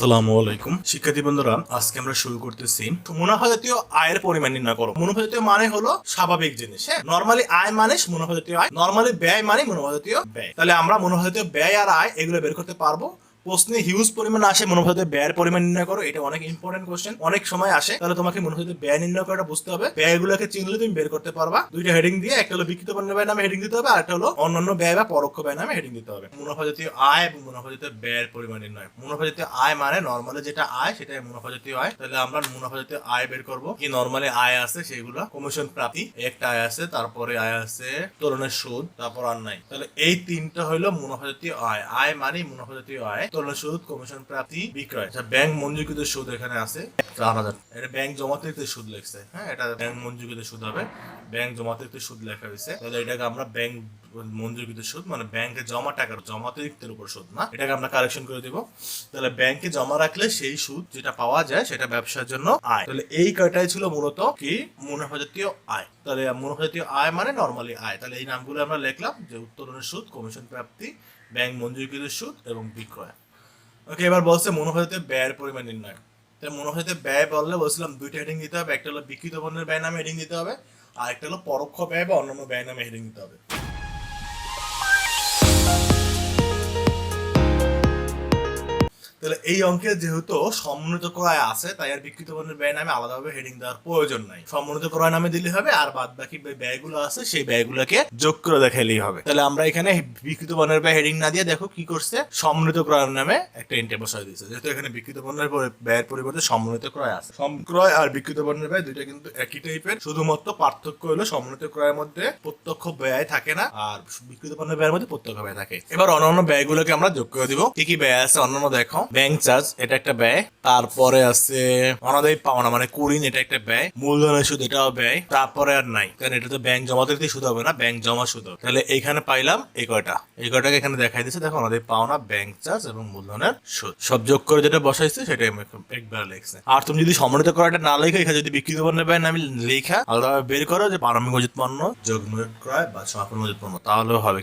আসসালামু আলাইকুম। শিক্ষার্থী বন্ধুরা, আজকে আমরা শুরু করতেছি মুনাফা জাতীয় আয়ের পরিমাণ নির্ণয় করো। মুনাফা জাতীয় মানে হলো স্বাভাবিক জিনিস হ্যাঁ? নর্মালি আয় মানে মুনাফা জাতীয় আয় নর্মালি ব্যয় মানে মুনাফা জাতীয় ব্যয়। তাহলে আমরা মুনাফা জাতীয় ব্যয় আর আয় এগুলো বের করতে পারব। প্রশ্নে হিউজ পরিমাণ আসে জাতীয় ব্যয়ের পরিমাণ নির্ণয় করো, এটা অনেক ইম্পর্টেন্ট কোশ্চেন অনেক সময় আসে, তাহলে তোমাকে জাতীয় ব্যয় নির্ণয় করাটা বুঝতে হবে, ব্যয়গুলোকে চিনলে তুমি বের করতে পারবা, দুইটা হেডিং দিয়ে, একটা হলো বিকৃত পণ্য ব্যয় নামে হেডিং দিতে হবে আর একটা হলো অন্যান্য ব্যয় বা পরোক্ষ ব্যয় নামে হেডিং দিতে হবে। মুনাফা জাতীয় আয় এবং মুনাফা জাতীয় ব্যয়ের পরিমাণ নির্ণয়। মুনাফা জাতীয় আয় মানে নর্মালি যেটা আয়, সেটাই মুনাফা জাতীয় আয়। তাহলে আমরা মুনাফা জাতীয় আয় বের করব। কি নর্মালি আয় আছে সেগুলো? কমিশন প্রাপ্তি, একটা আয় আছে, তারপরে আয় আছে তরুণের সুদ, তারপর আর নাই। তাহলে এই তিনটা হলো মুনাফা জাতীয় আয়। আয় মানে মুনাফা জাতীয় আয়। তরুণের সুদ কমিশন প্রাপ্তি বিক্রয়। আচ্ছা ব্যাংক মঞ্জুরকৃত সুদ এখানে আছে। চার হাজার। এটা ব্যাংক জমাতে সুদ লেখছে। হ্যাঁ এটা ব্যাংক মঞ্জুরকৃত সুদ হবে। ব্যাংক জমাতে সুদ লেখা হয়েছে। তাহলে এটাকে আমরা ব্যাংক মঞ্জুরকৃত সুদ মানে ব্যাংকে জমা টাকার জমাতিরিক্তের উপর সুদ না। এটাকে আমরা কারেকশন করে দিব। তাহলে ব্যাংকে জমা রাখলে সেই সুদ যেটা পাওয়া যায়, সেটা ব্যবসার জন্য আয়। তাহলে এই কয়টাই ছিল মূলত কি? মুনাফা জাতীয় আয়। তাহলে মুনাফা জাতীয় আয় মানে নর্মালি আয়। তাহলে এই নামগুলো আমরা লিখলাম যে উত্তোলনের সুদ কমিশন প্রাপ্তি ব্যাংক মঞ্জুরকৃত সুদ এবং বিক্রয়। ওকে এবার বলছে মুনাফা জাতীয় ব্যয়ের পরিমাণ নির্ণয়। তাই মুনাফা জাতীয় ব্যয় বললে বলছিলাম দুইটা হেডিং দিতে হবে, একটা হলো বিকৃত পণ্যের ব্যয় নামে হেডিং দিতে হবে, আর একটা হলো পরোক্ষ ব্যয় বা অন্যান্য ব্যয় নামে হেডিং দিতে হবে। তাহলে এই অঙ্কে যেহেতু সমন্বিত ক্রয় আছে, তাই আর বিকৃত পণ্যের ব্যয় নামে আলাদাভাবে হেডিং দেওয়ার প্রয়োজন নাই। সমন্বিত ক্রয় নামে দিলে হবে, আর বাদ বাকি ব্যয়গুলো আছে, সেই ব্যয়গুলোকে যোগ করে দেখাইলেই হবে। তাহলে আমরা এখানে বিকৃত পণ্যের ব্যয় হেডিং না দিয়ে দেখো কি করছে, সমন্বিত ক্রয় নামে একটা এন্টে বসাই দিয়েছে। যেহেতু এখানে বিকৃত পণ্যের ব্যয়ের পরিবর্তে সমন্বিত ক্রয় আছে। ক্রয় আর বিকৃত পণ্যের ব্যয় দুইটা কিন্তু একই টাইপের শুধুমাত্র পার্থক্য হলো সমন্বিত ক্রয়ের মধ্যে প্রত্যক্ষ ব্যয় থাকে না, আর বিকৃত পণ্যের ব্যয়ের মধ্যে প্রত্যক্ষ ব্যয় থাকে। এবার অন্যান্য ব্যয়গুলোকে আমরা যোগ করে দিব। কি কি ব্যয় আছে? অন্যান্য দেখো। ব্যাংক চার্জ, এটা একটা ব্যয়। তারপরে আছে অনাদায়ী পাওনা মানে কুড়িন এটা একটা ব্যয়। মূলধনের সুদ, এটাও ব্যয়। তারপরে আর নাই, কারণ এটা তো ব্যাংক জমা দিতে সুদ হবে না, ব্যাংক জমা সুদ হবে। তাহলে এইখানে পাইলাম এই কয়টা। এই কয়টাকে এখানে দেখাই দিচ্ছে দেখো অনাদায়ী পাওনা, ব্যাংক চার্জ এবং মূলধনের সুদ। সব যোগ করে যেটা বসাইছে, সেটাই একবার লিখছে। আর তুমি যদি সম্মানিত করাটা না লেখা, এখানে যদি বিকৃত পণ্যের ব্যয় আমি লেখা, আলাদাভাবে বের করো যে পারমিক মজুত পণ্য, যোগ ক্রয় বা সমাপন মজুত পণ্য, তাহলেও হবে।